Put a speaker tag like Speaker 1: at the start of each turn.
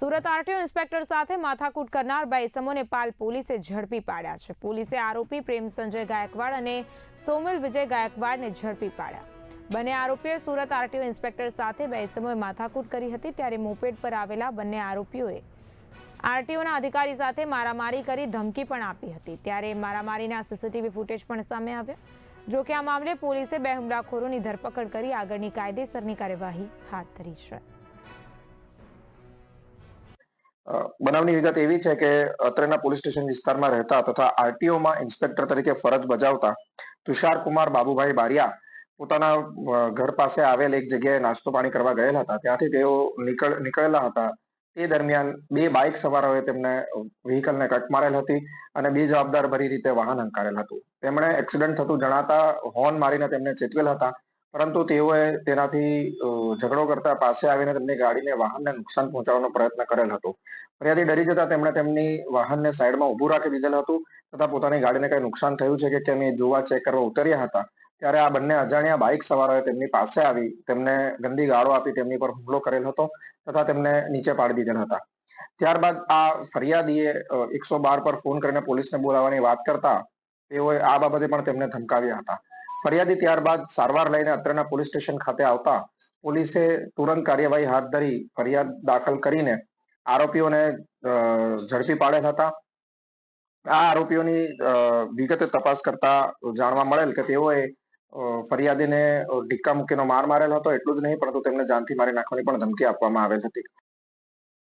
Speaker 1: Surat RTO inspector સાથે માથાકૂટ કરનાર બે ઇસમોને પાલ પોલીસે ઝડપી પાડ્યા છે. પોલીસે આરોપી પ્રેમ સંજય ગાયકવાડ અને સોમિલ વિજય ગાયકવાડને ઝડપી પાડ્યા. બંને આરોપીએ સુરત આરટીઓ ઇન્સ્પેક્ટર સાથે બે ઇસમોએ માથાકૂટ કરી હતી ત્યારે મોપેડ પર આવેલા બંને આરોપીઓએ આરટીઓના અધિકારી સાથે મારામારી કરી ધમકી પણ આપી હતી. ત્યારે મારામારીના સીસીટીવી ફૂટેજ પણ સામે આવ્યા. જો કે આ મામલે પોલીસે બે હુમલાખોરોની ધરપકડ કરી આગળની કાયદેસરની કાર્યવાહી હાથ ધરી છે.
Speaker 2: બનાવની વિગત એવી છે કે અત્રેના પોલીસ સ્ટેશન વિસ્તારમાં રહેતા તથા આરટીઓમાં ઇન્સ્પેક્ટર તરીકે ફરજ બજાવતા તુષાર કુમાર બાબુભાઈ બારિયા પોતાના ઘર પાસે આવેલ એક જગ્યાએ નાસ્તો પાણી કરવા ગયેલા હતા. ત્યાંથી તેઓ નીકળ, નીકળેલા હતા. તે દરમિયાન બે બાઇક સવારોએ તેમને વ્હીકલને કટ મારેલ હતી અને બે જવાબદાર ભરી રીતે વાહન હંકારેલ હતું. તેમણે એક્સિડન્ટ થતું જણાતા હોર્ન મારીને તેમને ચેતવેલ હતા, પરંતુ તેઓએ તેનાથી ઝઘડો કરતા પાસે આવીને તેમની ગાડીને વાહનને નુકસાન પહોંચાડવાનો પ્રયત્ન કરેલ હતો. ફરિયાદી ડરી જતા તેમણે તેમની વાહનને સાઈડમાં ઊભું રાખી દીધેલ હતું તથા પોતાની ગાડીને કઈ નુકસાન થયું છે કે કેમ એ જોવા ચેક કરવા ઉતર્યા હતા. ત્યારે આ બંને અજાણ્યા બાઇક સવારોએ તેમની પાસે આવી તેમને ગંદી ગાળો આપી તેમની પર હુમલો કરેલ હતો તથા તેમને નીચે પાડી દીધેલ હતા. ત્યારબાદ આ ફરિયાદીએ એકસો બાર પર ફોન કરીને પોલીસને બોલાવવાની વાત કરતા તેઓએ આ બાબતે પણ તેમને ધમકાવ્યા હતા. ફરિયાદી ત્યારબાદ સારવાર લઈને અત્રેના પોલીસ સ્ટેશન ખાતે આવતા પોલીસે તુરંત કાર્યવાહી હાથ ધરી ફરિયાદ દાખલ કરીને આરોપીઓને ઝડપી પાડેલ હતા. આ આરોપીઓની વિગતે તપાસ કરતા જાણવા મળેલ કે તેઓએ ફરિયાદીને ઢીક્કા મૂકીનો માર મારેલ હતો, એટલું જ નહીં, પરંતુ તેમને જાનથી મારી નાખવાની પણ ધમકી આપવામાં આવેલ હતી.